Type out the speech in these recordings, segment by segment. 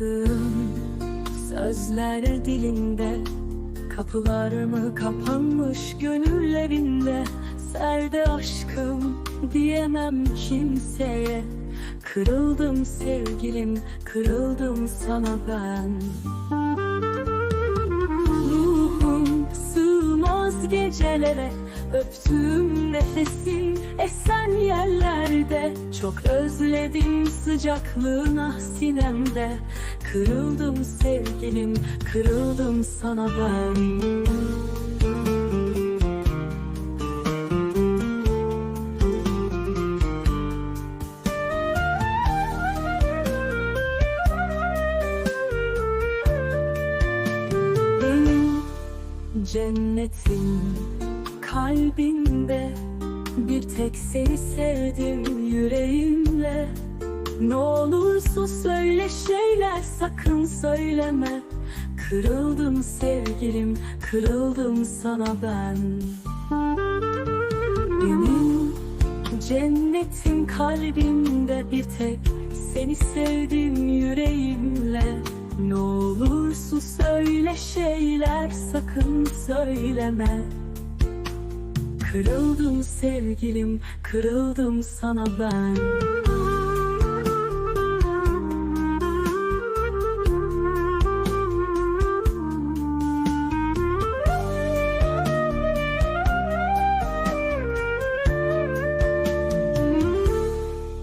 Duymadığım sözler dilinde Kapılar mı kapanmış gönüllerinde? Serde aşkım diyemem kimseye. Kırıldım sevgilim, kırıldım sana ben. Ruhum sığmaz gecelere Öptüğüm nefesin esen yerlerde. Çok özledim sıcaklığına sinemde. Kırıldım sevgilim, kırıldım sana ben. Benim cennetim kalbimde Bir tek seni sevdim yüreğimle. Ne olursa söyle şeyler sakın söyleme. Kırıldım sevgilim, kırıldım sana ben. Benim cennetim kalbimde bir tek Seni sevdim yüreğimle. Ne olursa söyle şeyler sakın söyleme Kırıldım sevgilim, kırıldım sana ben.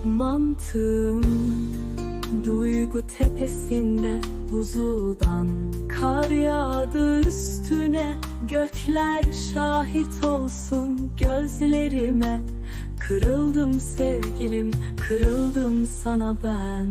Mantığım Duygu tepesinde buzuldan Kar yağdı üstüne. Gökler şahit olsun gözlerime. Kırıldım sevgilim, kırıldım sana ben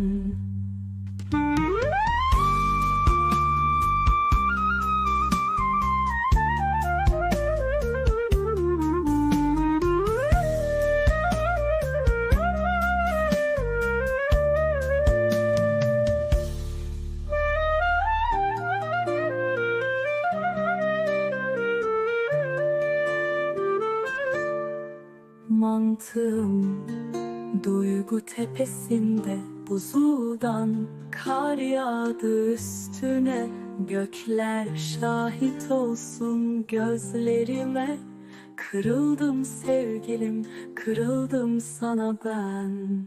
Mantığım. Duygu tepesinde buzuldan Kar yağdı üstüne. Gökler şahit olsun gözlerime. Kırıldım sevgilim, kırıldım sana ben